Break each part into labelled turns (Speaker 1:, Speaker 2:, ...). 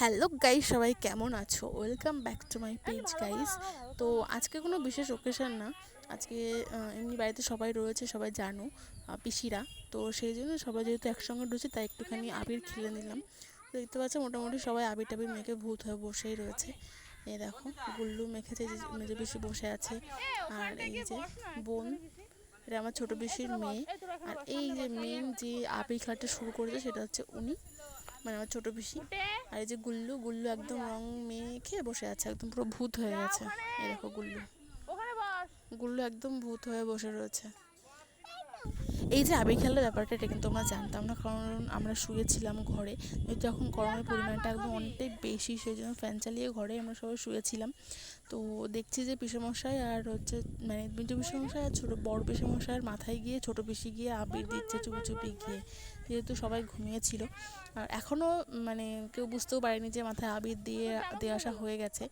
Speaker 1: Hello guys, সবাই কেমন আছো? Welcome back to my page guys. তো আজকে কোনো বিশেষ ওকেশন না। আজকে এমনি বাড়িতে সবাই রয়েছে, সবাই জানো পিসিরা। তো সেই জন্য সবাই যেহেতু একসঙ্গে রয়েছে, তাই একটুখানি আবির খেলে নিলাম। দেখতে পাচ্ছ, মোটামুটি সবাই আবির টাবির মেখে ভূত হয়ে বসেই রয়েছে। এ দেখো, গুল্লু মেখেছে যে মেজে বেশি বসে আছে। আর এই যে বোন, এটা আমার ছোটো বেশির মেয়ে। আর এই যে মেন যে আবির খেলাটা শুরু করেছে, সেটা হচ্ছে উনি। মানে আমার ছোটো পিসি। আর এই যে গুল্লু গুল্লু একদম রং মেখে বসে আছে একদম পুরো ভূত হয়ে গেছে। এই দেখো গুল্লু। গুল্লু একদম ভূত হয়ে বসে রয়েছে। এই যে আবির খেলার ব্যাপারটা এটা কিন্তু আমরা জানতাম না কারণ আমরা শুয়েছিলাম ঘরে। যেহেতু এখন গরমের পরিমাণটা একদম অনেকটাই বেশি সেই জন্য ফ্যান চালিয়ে ঘরে আমরা সবাই শুয়েছিলাম। তো দেখছি যে পিসেমশাই আর হচ্ছে মানে মিঠু পিসেমশাই আর ছোটো বড় পিসেমশাইয়ের মাথায় গিয়ে ছোটো পিসি গিয়ে আবির দিচ্ছে চুপি চুপি গিয়ে। যেহেতু সবাই ঘুমিয়েছিল। আর এখনও মানে কেউ বুঝতেও পারেনি যে মাথায় আবির দিয়ে দিয়ে আসা হয়ে গেছে।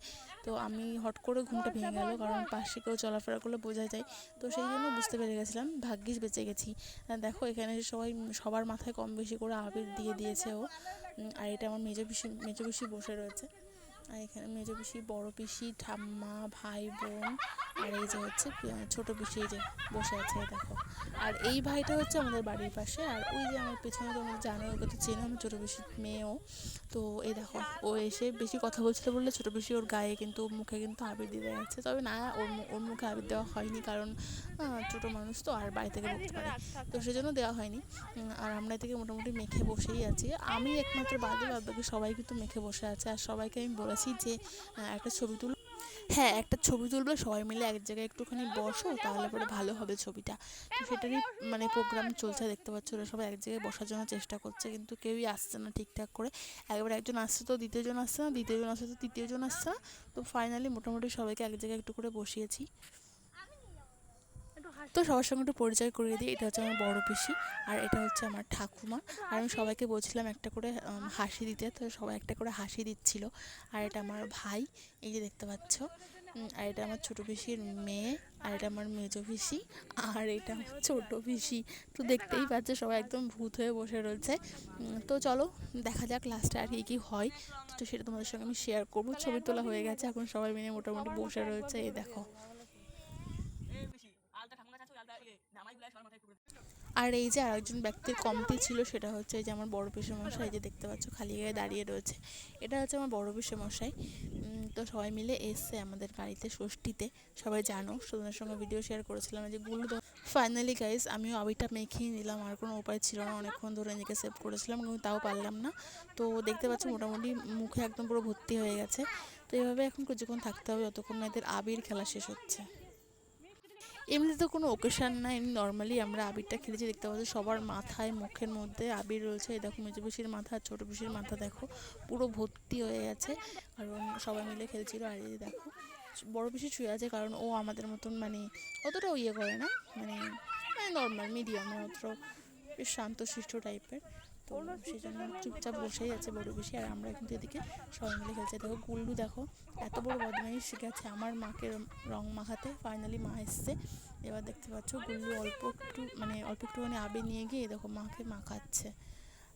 Speaker 1: তো আমি হট করে ঘুমটা ভেঙে গেল, কারণ পাশে কেউ চলাফেরা করলে বোঝা যায়। তো সেই জন্য বুঝতে পেরে গেছিলাম, ভাগ্যিস বেঁচে গেছি। দেখো, এখানে সবাই, সবার মাথায় কম বেশি করে আবির দিয়ে দিয়েছে ও। আর এটা আমার মেজো পিসি মেজো পিসি বসে রয়েছে। আর এখানে মেজো পিসি, বড় পিসি, ঠাম্মা, ভাই, বোন আর এই যে হচ্ছে ছোট পিসি এই যে বসে আছে দেখো। আর এই ভাইটা হচ্ছে আমাদের বাড়ির পাশে আর ওই যে আমার পেছনে তোমরা জানো, ওকে তো চেনো আমার ছোটো পিসির মেয়েও। তো এই দেখো, ও এসে বেশি কথা বলছিল বললে ছোটো পিসি ওর গায়ে কিন্তু মুখে কিন্তু আবির দিয়ে যাচ্ছে তবে না, ওর ওর মুখে আবির দেওয়া হয়নি কারণ ছোটো মানুষ তো আর বাড়ি থেকে বকতে পারে তো সেজন্য দেওয়া হয়নি। আর আমরা এদিকে মোটামুটি মেখে বসেই আছি। আমি একমাত্র বাদে বাদ বাকি সবাই কিন্তু মেখে বসে আছে আর সবাইকে আমি বলেছি যে একটা ছবি তুল হ্যাঁ একটা ছবি তুলবে, সবাই মিলে এক জায়গায় একটুখানি বসো, তাহলে পরে ভালো হবে ছবিটা। তো সেটারই মানে প্রোগ্রাম চলছে, দেখতে পাচ্ছ ওরা সবাই এক জায়গায় বসার জন্য চেষ্টা করছে, কিন্তু কেউই আসছে না ঠিকঠাক করে। একবার একজন আসছে তো, দ্বিতীয়জন আসছে না, দ্বিতীয়জন আসছে তো, তৃতীয়জন আসছে না। তো ফাইনালি মোটামুটি সবাইকে এক জায়গায় একটু করে বসিয়েছি। তো সবার সঙ্গে একটু পরিচয় করিয়ে দিই। এটা হচ্ছে আমার বড় পিসি আর এটা হচ্ছে আমার ঠাকুমা। আর আমি সবাইকে বলছিলাম একটা করে হাসি দিতে। তো সবাই একটা করে হাসি দিচ্ছিল। আর এটা আমার ভাই, এই যে দেখতে পাচ্ছ। আর এটা আমার ছোটো পিসির মেয়ে আর এটা আমার মেজো পিসি আর এটা আমার ছোটো পিসি। তো দেখতেই পাচ্ছে সবাই একদম ভূত হয়ে বসে রয়েছে। তো চলো দেখা যাক লাস্টে আর কি, কী হয়। তো সেটা তোমাদের সঙ্গে আমি শেয়ার করব। ছবি তোলা হয়ে গেছে। এখন সবাই মিলে মোটামুটি বসে রয়েছে। এই দেখো। আর এই যে আরেকজন ব্যক্তির কমতি ছিল সেটা হচ্ছে যে আমার বড় মশাই যে দেখতে পাচ্ছ খালি গায়ে দাঁড়িয়ে রয়েছে। এটা হচ্ছে আমার বড় মশাই তো সবাই মিলে এসছে আমাদের বাড়িতে ষষ্ঠীতে। সবাই জানো সুন্দরের সঙ্গে ভিডিও শেয়ার করেছিলাম যে গুলো ফাইনালি গাইস আমিও আবিরটা মেখেই নিলাম। আর কোনো উপায় ছিল না, অনেকক্ষণ ধরে নিজেকে সেভ করেছিলাম, কিন্তু তাও পারলাম না। তো দেখতে পাচ্ছ মোটামুটি মুখে একদম পুরো ভর্তি হয়ে গেছে। তো এইভাবে এখন কিছুক্ষণ থাকতে হবে, যতক্ষণ না এদের আবির খেলা শেষ হচ্ছে। এমনিতে তো কোনো ওকেশান নাই। নর্মালি আমরা আবিরটা খেলেছি, দেখতে পাচ্ছি সবার মাথায়, মুখের মধ্যে আবির রয়েছে। এই দেখো মেজো পিসির মাথা আর ছোটো পিসির মাথা দেখো, পুরো ভর্তি হয়ে গেছে। কারণ সবাই মিলে খেলছিল আর এই দেখো, বড় পিসি ছুঁয়ে আছে কারণ ও আমাদের মতন মানে অতটাও ইয়ে করে না। মানে মানে নর্মাল মিডিয়াম অতটাও বেশ শান্তশিষ্ট টাইপের তো সেই জন্য চুপচাপ বসেই আছে বড় বেশি আর আমরা কিন্তু এদিকে সবাই মিলে খেলছি। দেখো গুল্লু দেখো, এত বড় বদমাইশ গেছে আমার মাকে রং মাখাতে ফাইনালি মা এসছে। এবার দেখতে পাচ্ছ গুল্লু অল্প একটু মানে অল্প একটুখানি আবির নিয়ে গিয়ে দেখো মাকে মাখাচ্ছে।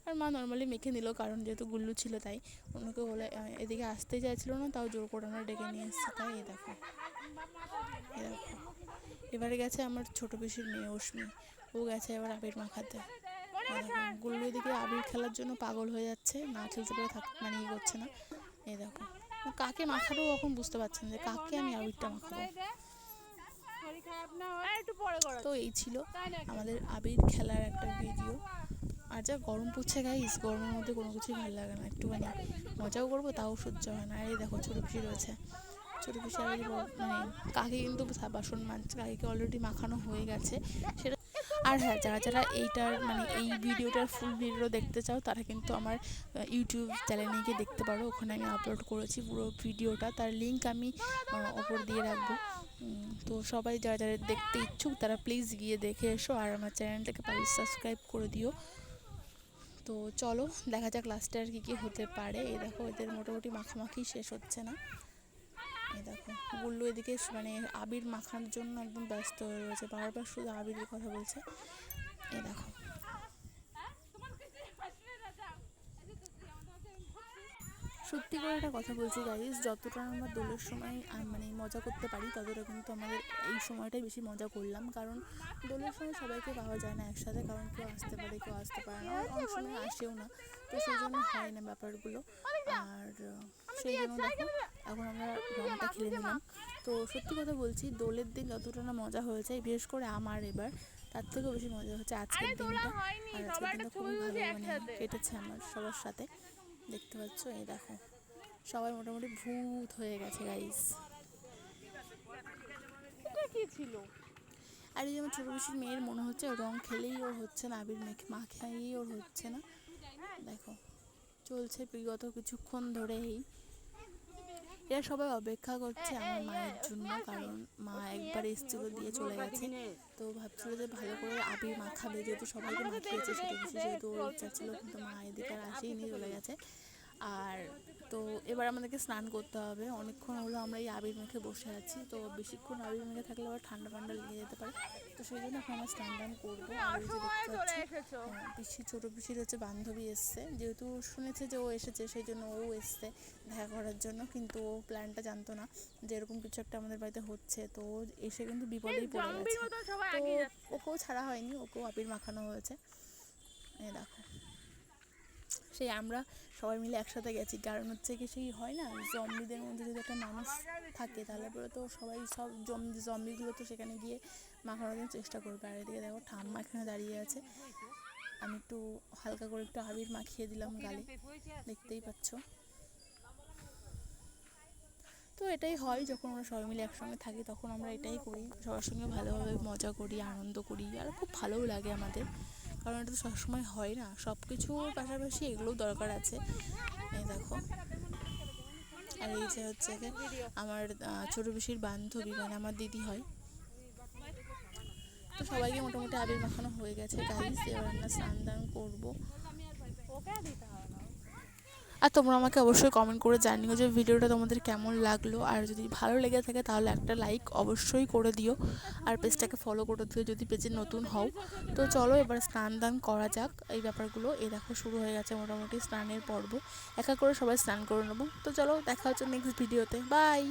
Speaker 1: আর মা নর্মালি মেখে নিল, কারণ যেহেতু গুল্লু ছিল তাই। অন্যকে বলে এদিকে আসতে চাইছিল না, তাও জোর করে ডেকে নিয়ে এসছে। তাই এ দেখো, এই দেখো। এবারে গেছে আমার ছোট পিসির মেয়ে অশ্মি ও গেছে এবার আবির মাখাতে। গুল্লু এদিকে আবির খেলার জন্য পাগল হয়ে যাচ্ছে না খেলতে পারে থাক মানে ইয়ে করছে না। এই দেখো। কাকে মাখাবো এখন বুঝতে পারছেন যে কাকে আমি আবিরটা মাখাবো।
Speaker 2: হয়।
Speaker 1: তো এই ছিল আমাদের আবির খেলার একটা ভিডিও। আর যা গরম পড়ছে গাইস গরমের মধ্যে কোনো কিছুই ভালো লাগে না। একটুখানি মজাও করব তাও সহ্য হয় না। আর এই দেখো ছোটো পিসি রয়েছে। ছোটো পিসি মানে কাকে কিন্তু বাসন মানছে কাকে অলরেডি মাখানো হয়ে গেছে। সেটা আর হ্যাঁ যারা যারা এইটার মানে এই ভিডিওটার ফুল ভিডিও দেখতে চাও, তারা কিন্তু আমার ইউটিউব চ্যানেলে গিয়ে দেখতে পারো। ওখানে আমি আপলোড করেছি পুরো ভিডিওটা। তার লিঙ্ক আমি ওপর দিয়ে রাখব। তো সবাই যারা যারা দেখতে ইচ্ছুক, তারা প্লিজ গিয়ে দেখে এসো আর আমার চ্যানেলটাকে প্লিজ সাবস্ক্রাইব করে দিও। তো চলো, দেখা যাক লাস্টে আর কী কী হতে পারে। এই দেখো, এদের মোটামুটি মাখামাখি শেষ হচ্ছে না। এই দেখো গুল্লু এদিকে মানে আবির মাখার জন্য একদম ব্যস্ত হয়ে রয়েছে, বারবার শুধু আবিরের কথা বলছে। এই দেখো। সত্যি করে একটা কথা বলছি গাইজ যতটা আমরা দোলের সময় মানে মজা করতে পারি, ততটা কিন্তু আমাদের এই সময়টাই বেশি মজা করলাম। কারণ দোলের সময় সবাইকে পাওয়া যায় না একসাথে, কারণ কেউ আসতে পারে, কেউ আসতে পারে না। অনেক সময় আসেও না। তো সেই জন্য হয় না ব্যাপারগুলো। আর সেই জন্য দেখো এখন আমরা রংটা খেলে নিলাম। তো সত্যি কথা বলছি দোলের দিন যতটা না মজা হয়েছে বিশেষ করে আমার এবার তার থেকেও বেশি মজা হচ্ছে আজকের দিনটা। আর আজকের দিনটা খুবই ভালো মানে কেটেছে আমার সবার সাথে। দেখতে পাচ্ছ এই দেখো সবাই মোটামুটি ভূত হয়ে গেছে গাইস
Speaker 2: কি ছিল?
Speaker 1: আর এই যে আমার ছোটো বেশির মেয়ের মনে হচ্ছে রং খেলেই ওর হচ্ছে না আবির মেখে মাখাইয়েই ওর হচ্ছে না। দেখো চলছে বিগত কিছুক্ষণ ধরেই। এরা সবাই অপেক্ষা করছে আমার মায়ের জন্য কারণ মা একবার এসেছিল দিয়ে চলে গেছে। তো ভাবছিল যে ভালো করে আবির মাখাবে যেহেতু সবাইকে মাখিয়েছে সেটা কিছু যেহেতু ওর ইচ্ছা ছিল কিন্তু মা এদিকে আর আসেই নিয়ে চলে গেছে। আর তো এবার আমাদেরকে স্নান করতে হবে। অনেকক্ষণ হলো আমরা এই আবির মেখে বসে আছি। তো বেশিক্ষণ আবির মেখে থাকলে আবার ঠান্ডা ঠান্ডা লেগে যেতে পারে। তো সেই জন্য এখন আমরা স্নান টান করব। আর হ্যাঁ, পিসি ছোটো পিসির হচ্ছে বান্ধবী এসছে। যেহেতু শুনেছে যে ও এসেছে সেই জন্য ও এসছে দেখা করার জন্য। কিন্তু ও প্ল্যানটা জানতো না যে এরকম কিছু একটা আমাদের বাড়িতে হচ্ছে। তো ও এসে কিন্তু বিপদেই পড়ে গেছে। তো ওকেও ছাড়া হয়নি ওকেও আবির মাখানো হয়েছে। দেখো। সেই আমরা সবাই মিলে একসাথে গেছি। কারণ হচ্ছে কি, সেই হয় না জম্বিদের মধ্যে যদি একটা মানুষ থাকে, তাহলে পরে তো সবাই সব জম্বি জম্বিগুলো তো সেখানে গিয়ে মাখানোর জন্য চেষ্টা করবে। আর এদিকে দেখো, ঠাম্মা এখানে দাঁড়িয়ে আছে। আমি একটু হালকা করে একটু আবির মাখিয়ে দিলাম গালে। দেখতেই পাচ্ছ। তো এটাই হয়, যখন আমরা সবাই মিলে একসঙ্গে থাকি, তখন আমরা এটাই করি। সবার সঙ্গে ভালোভাবে মজা করি, আনন্দ করি, আর খুব ভালোও লাগে আমাদের। কারণ এটা তো সবসময় হয় না। সব কিছুর পাশাপাশি এগুলোও দরকার আছে। এই দেখো। আর এই যে হচ্ছে আমার ছোট বেশির বান্ধবী মানে আমার দিদি হয়। তো সবাইকে মোটামুটি আবির মাখানো হয়ে গেছে। গাইস এবার আমরা স্নান দান করব।
Speaker 2: ওকে দিতে হবে
Speaker 1: আর তোমরা আমাকে অবশ্যই কমেন্ট করে জানিও যে ভিডিওটা তোমাদের কেমন লাগল। আর যদি ভালো লেগে থাকে তাহলে একটা লাইক অবশ্যই করে দিও। আর পেজটাকে ফলো করে দিও যদি পেজে নতুন হও। তো চলো এবার স্নান দান করা যাক। এই ব্যাপারগুলো, এই দেখো শুরু হয়ে গেছে মোটামুটি স্নানের পর্ব। একা করে সবাই স্নান করে নেব। তো চলো দেখা হচ্ছে নেক্সট ভিডিওতে বাই